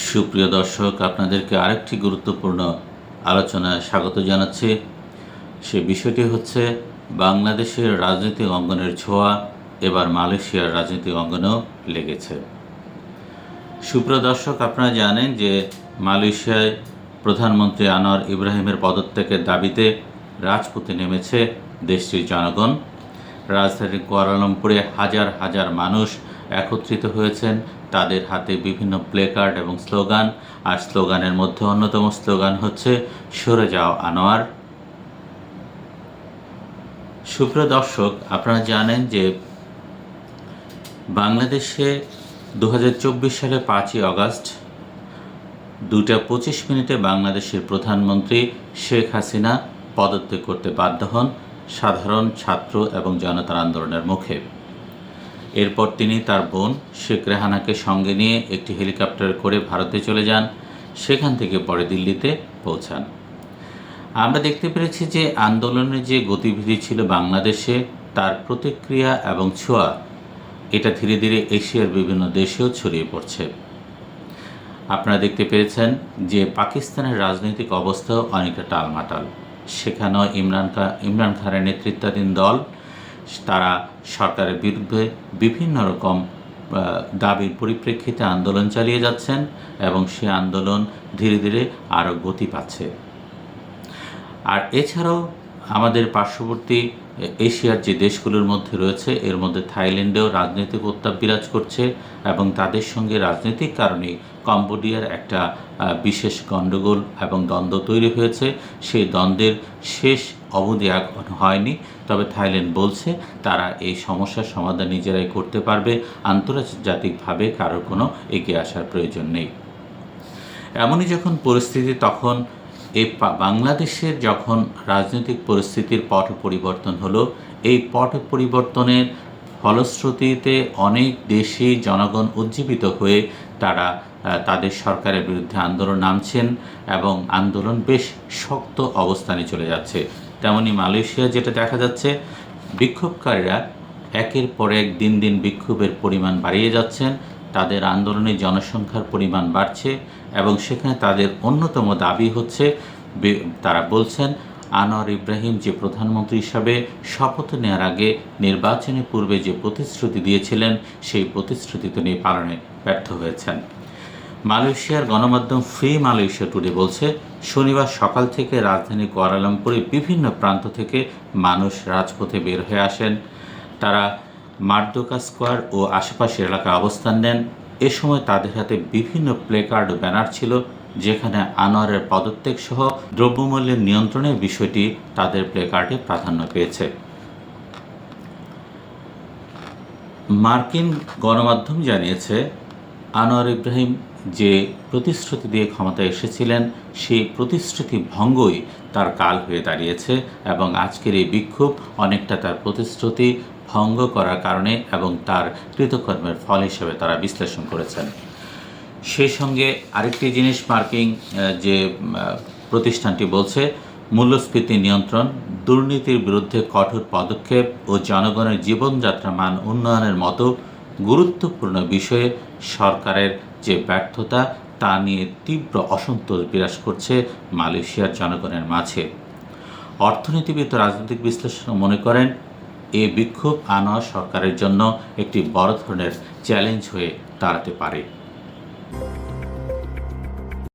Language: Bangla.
সুপ্রিয় দর্শক, আপনাদেরকে আরেকটি গুরুত্বপূর্ণ আলোচনায় স্বাগত জানাচ্ছি। সে বিষয়টি হচ্ছে, বাংলাদেশের রাজনৈতিক অঙ্গনের ছোঁয়া, এবার মালয়েশিয়ার রাজনৈতিক অঙ্গনেও লেগেছে। সুপ্রিয় দর্শক, আপনারা জানেন যে মালয়েশিয়ায় প্রধানমন্ত্রী আনোয়ার ইব্রাহিমের পদত্যাগের দাবিতে রাজপথে নেমেছে দেশটির জনগণ। রাজধানী কুয়ালালামপুরে হাজার হাজার মানুষ একত্রিত হয়েছেন তাদের হাতে বিভিন্ন প্লেকার্ড এবং স্লোগান, আর স্লোগানের মধ্যে অন্যতম স্লোগান হচ্ছে, সরে যাও আনোয়ার। সুপ্রিয় দর্শক, আপনারা জানেন যে বাংলাদেশে দু সালে পাঁচই আগস্ট দুটা পঁচিশ মিনিটে বাংলাদেশের প্রধানমন্ত্রী শেখ হাসিনা পদত্যাগ করতে বাধ্য হন সাধারণ ছাত্র এবং জনতার আন্দোলনের মুখে। এরপর তিনি তার বোন শেখ রেহানাকে সঙ্গে নিয়ে একটি হেলিকপ্টার করে ভারতে চলে যান। সেখান থেকে পরে দিল্লিতে পৌঁছান। আমরা দেখতে পেরেছি যে আন্দোলনের যে গতিবিধি ছিল বাংলাদেশে, তার প্রতিক্রিয়া এবং ছোঁয়া, এটা ধীরে ধীরে এশিয়ার বিভিন্ন দেশেও ছড়িয়ে পড়ছে। আপনারা দেখতে পেরেছেন যে পাকিস্তানের রাজনৈতিক অবস্থাও অনেকটা টালমাটাল। সেখানেও ইমরান ইমরান খানের নেতৃত্বাধীন দল তারা সরকারের বিরুদ্ধে বিভিন্ন রকম দাবির পরিপ্রেক্ষিতে আন্দোলন চালিয়ে যাচ্ছেন এবং সে আন্দোলন ধীরে ধীরে আরও গতি পাচ্ছে। আর এছাড়াও আমাদের পার্শ্ববর্তী এশিয়ার যে দেশগুলোর মধ্যে রয়েছে, এর মধ্যে থাইল্যান্ডেও রাজনৈতিক উত্তাপ বিরাজ করছে এবং তাদের সঙ্গে রাজনৈতিক কারণে কম্বোডিয়ার একটা বিশেষ গণ্ডগোল এবং দ্বন্দ্ব তৈরি হয়েছে। সেই দ্বন্দ্বের শেষ অবধি এখন হয়নি। তবে থাইল্যান্ড বলছে, তারা এই সমস্যার সমাধান নিজেরাই করতে পারবে। আন্তর্জাতিকভাবে কারোর কোনো এগিয়ে আসার প্রয়োজন নেই। এমনই যখন পরিস্থিতি, তখন এই বাংলাদেশের যখন রাজনৈতিক পরিস্থিতির পট পরিবর্তন হলো, এই পট পরিবর্তনের ফলশ্রুতিতে অনেক দেশে জনগণ উজ্জীবিত হয়ে তারা তাদের সরকারের বিরুদ্ধে আন্দোলন নামছেন এবং আন্দোলন বেশ শক্ত অবস্থানে চলে যাচ্ছে। তেমনি মালয়েশিয়া, যেটা দেখা যাচ্ছে বিক্ষোভকারীরা একের পর এক দিন দিন বিক্ষোভের পরিমাণ বাড়িয়ে যাচ্ছেন। তাদের আন্দোলনে জনসংখ্যার পরিমাণ বাড়ছে এবং সেখানে তাদের অন্যতম দাবি হচ্ছে তারা বলছেন, আনোয়ার ইব্রাহিম যে প্রধানমন্ত্রী হিসাবে শপথ নেওয়ার আগে নির্বাচনের পূর্বে যে প্রতিশ্রুতি দিয়েছিলেন, সেই প্রতিশ্রুতি তিনি পালনে ব্যর্থ হয়েছেন। মালয়েশিয়ার গণমাধ্যম ফ্রি মালয়েশিয়া টুডে বলছে, শনিবার সকাল থেকে রাজধানী কুয়ালালামপুরে বিভিন্ন প্রান্ত থেকে মানুষ রাজপথে বের হয়ে আসেন। তারা মার্দোকা স্কোয়ার ও আশেপাশের এলাকায় অবস্থান নেন। এ সময় তাদের হাতে বিভিন্ন প্লেকার্ড ও ব্যানার ছিল, যেখানে আনোয়ারের পদত্যাগ সহ দ্রব্যমূল্যের নিয়ন্ত্রণের বিষয়টি তাদের প্লেকার্ডে প্রাধান্য পেয়েছে। মার্কিন গণমাধ্যম জানিয়েছে, আনোয়ার ইব্রাহিম যে প্রতিশ্রুতি দিয়ে ক্ষমতায় এসেছিলেন সেই প্রতিশ্রুতি ভঙ্গই তার কাল হয়ে দাঁড়িয়েছে এবং আজকের এই বিক্ষোভ অনেকটা তার প্রতিশ্রুতি ভঙ্গ করার কারণে এবং তার কৃতকর্মের ফল হিসেবে তারা বিশ্লেষণ করেছেন। সেই সঙ্গে আরেকটি জিনিস মার্কিং যে প্রতিষ্ঠানটি বলছে, মূল্যস্ফীতি নিয়ন্ত্রণ, দুর্নীতির বিরুদ্ধে কঠোর পদক্ষেপ ও জনগণের জীবনযাত্রা মান উন্নয়নের মতো গুরুত্বপূর্ণ বিষয়ে সরকারের যে ব্যর্থতা তা নিয়ে তীব্র অসন্তোষ বিরাজ করছে মালয়েশিয়ার জনগণের মাঝে। অর্থনীতিবিদ রাজনৈতিক বিশ্লেষক মনে করেন, এ বিক্ষোভ আনোয়া সরকারের জন্য একটি বড় ধরনের চ্যালেঞ্জ হয়ে দাঁড়াতে পারে।